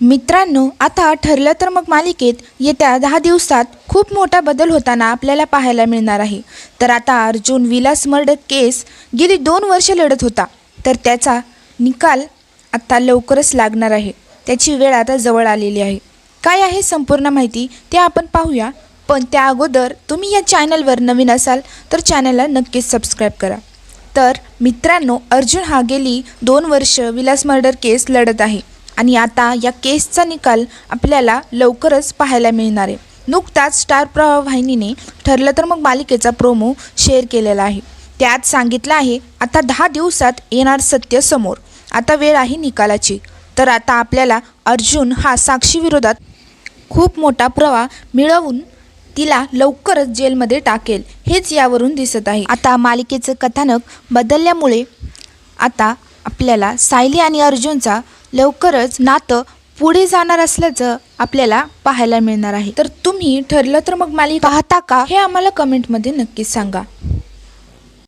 मित्रांनो आता ठरलं तर मग मालिकेत येत्या दहा दिवसात खूप मोठा बदल होताना आपल्याला पाहायला मिळणार आहे. तर आता अर्जुन विलास मर्डर केस गेली दोन वर्ष लढत होता. तर त्याचा निकाल आत्ता लवकरच लागणार आहे. त्याची वेळ आता जवळ आलेली आहे. काय आहे संपूर्ण माहिती ते आपण पाहूया. पण त्या अगोदर तुम्ही या चॅनलवर नवीन असाल तर चॅनलला नक्कीच सबस्क्राईब करा. तर मित्रांनो अर्जुन हा गेली दोन वर्ष विलास मर्डर केस लढत आहे. आणि आता या केसचा निकाल आपल्याला लवकरच पाहायला मिळणार आहे. नुकताच स्टार प्रवाह वाहिनीने ठरलं तर मग मालिकेचा प्रोमो शेअर केलेला आहे. त्यात सांगितलं आहे आता दहा दिवसात येणार सत्य समोर. आता वेळ आहे निकालाची. तर आता आपल्याला अर्जुन हा साक्षीविरोधात खूप मोठा प्रवाह मिळवून तिला लवकरच जेलमध्ये टाकेल हेच यावरून दिसत आहे. आता मालिकेचं कथानक बदलल्यामुळे आता आपल्याला सायली आणि अर्जुनचा लवकरच नातं पुढे जाणार असल्याचं आपल्याला पाहायला मिळणार आहे. तर तुम्ही ठरलं तर मग मालिका पाहता का? हे आम्हाला कमेंटमध्ये नक्कीच सांगा.